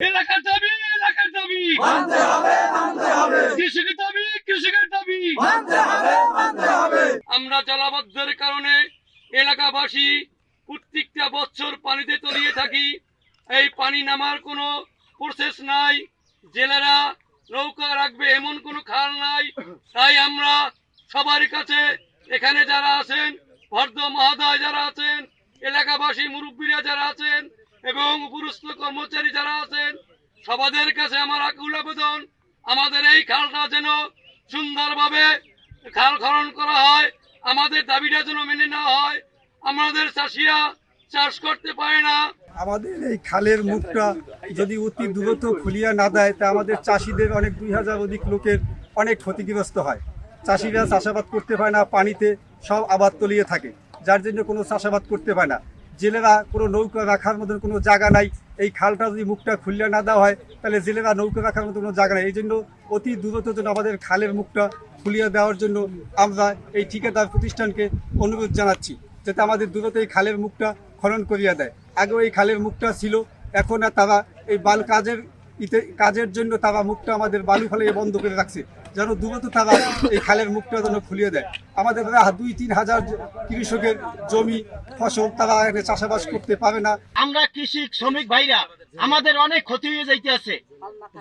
এলাকার দাবি এলাকার দাবি। মানতে হবে মানতে হবে। কৃষকের দাবি কৃষকের দাবি। মানতে হবে মানতে হবে। আমরা জলাবদ্ধের কারণে এলাকাবাসী প্রত্যেকটা বছর পানিতে তলিয়ে থাকি। এই পানি নামার কোনো প্রসেস নাই। জেলেরা নৌকা রাখবে এমন কোনো খাল নাই। তাই আমরা সবার কাছে এখানে যারা আছেন ভদ্র মহোদয় যারা আছেন এলাকাবাসী মুরব্বীরা যারা আছেন এবং উপরস্থ কর্মচারী যারা আছেন, সবাদের কাছে আমার আকুল আবেদন, আমাদের এই খালটা যেন সুন্দরভাবে খাল খনন করা হয়, আমাদের দাবিটা যেন মেনে নেওয়া হয়, আমাদের চাষিরা চাষ করতে পারে না। আমাদের এই খালের মুখটা যদি অতি দ্রুত খুলিয়া না দেয়, তা আমাদের চাষিদের অনেক দুই হাজার অধিক লোকের অনেক ক্ষতিগ্রস্ত হয়। চাষিরা চাষাবাদ করতে পারে না, পানিতে সব আবাদ তলিয়ে থাকে, যার জন্য কোনো চাষাবাদ করতে পারে না। জেলেরা কোনো নৌকা রাখার মতন কোনো জায়গা নাই। এই খালটা যদি মুখটা খুলিয়া না দেওয়া হয়, তাহলে জেলেরা নৌকা রাখার মতো কোনো জায়গা নাই। এই জন্য অতি দ্রুত যেন আমাদের খালের মুখটা খুলিয়ে দেওয়ার জন্য আমরা এই ঠিকাদার প্রতিষ্ঠানকে অনুরোধ জানাচ্ছি, যাতে আমাদের দ্রুত এই খালের মুখটা খনন করিয়া দেয়। আগেও এই খালের মুখটা ছিল, এখন তারা এই বাল কাজের ইতে কাজের জন্য তারা মুখটা আমাদের বালু ফলে বন্ধ করে রাখছে। যেন দ্রুত তারা এই খালের মুখটা যেন খুলিয়ে দেয়। আমাদের দুই তিন হাজার কৃষকের জমি, ফসল তারা এখানে চাষাবাস করতে পারে না। আমরা কৃষি শ্রমিক ভাইরা, আমাদের অনেক ক্ষতি হয়ে যাইতে আছে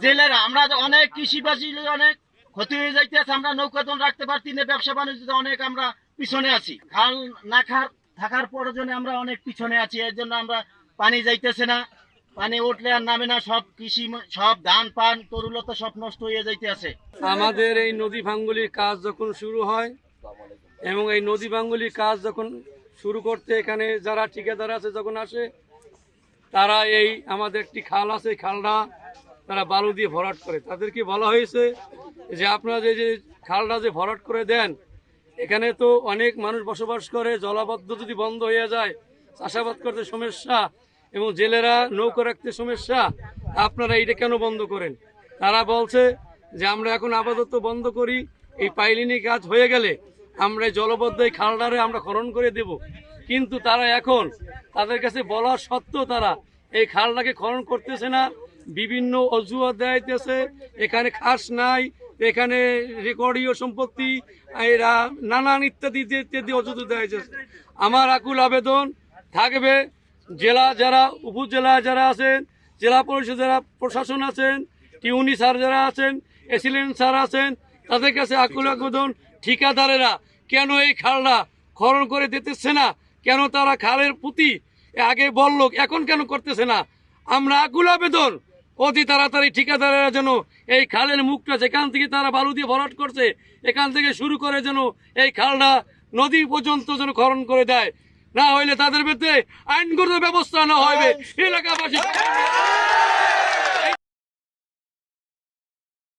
জেলেরা, আমরা অনেক কৃষিবাসী অনেক ক্ষতি হয়ে যাইতে আছে আমরা নৌকাতন রাখতে পারছি না, ব্যবসা বাণিজ্যতে অনেক আমরা পিছনে আছি। খাল না খার থাকার প্রয়োজনে আমরা অনেক পিছনে আছি, এর জন্য আমরা পানি যাইতেছে না। পানি উঠলে আর নামে না, সব কৃষি সব ধান পান তরুলতা সব নষ্ট হয়ে যাইতে আছে। আমাদের এই নদী ভাঙ্গুলির কাজ যখন শুরু হয়, এবং এই নদী ভাঙ্গুলির কাজ যখন শুরু করতে এখানে যারা ঠিকাদার আছে যখন আসে, তারা এই আমাদের একটি খাল আছে খালটা তারা বালু দিয়ে ভরাট করে। তাদেরকে বলা হয়েছে যে আপনারা যে যে খালটা যে ভরাট করে দেন, এখানে তো অনেক মানুষ বসবাস করে, জলাবদ্ধ যদি বন্ধ হয়ে যায়, চাষাবাদ করতে সমস্যা এবং জেলেরা নৌকা রাখতে সমস্যা, আপনারা এটা কেন বন্ধ করেন? তারা বলছে যে আমরা এখন আপাতত বন্ধ করি, এই পাইলিনি কাজ হয়ে গেলে আমরা জলবদ্ধ এই খালডারে আমরা খনন করে দেব। কিন্তু তারা এখন তাদের কাছে বলা সত্ত্বেও তারা এই খালটাকে খনন করতেছে না, বিভিন্ন অজুহাত দেখাইতেছে, এখানে খাস নাই, এখানে রেকর্ডীয় সম্পত্তি, এরা নানান ইত্যাদি ইত্যাদি অজুহাত দেখাইতেছে। আমার আকুল আবেদন থাকবে জেলা যারা, উপজেলা যারা আছেন, জেলা পরিষদ যারা প্রশাসন আছেন, টিউনি স্যার যারা আছেন এসিলেন্ট স্যার আছেন, তাদের কাছে আকুল আবেদন। ঠিকাদারেরা, কেন এই খালটা খরণ করে দিতেছে না? কেন তারা খালের প্রতি আগে বলল এখন কেন করতেছে না? আমরা আকুল আবেদন। অতি তাড়াতাড়ি ঠিকাদারেরা যেন এই খালের মুখটা যেখান থেকে তারা বালু দিয়ে ভরাট করছে, এখান থেকে শুরু করে যেন এই খালটা নদী পর্যন্ত যেন খরণ করে দেয়। না হইলে তাদের বিরুদ্ধে আইনগত ব্যবস্থা না হবে এলাকাবাসী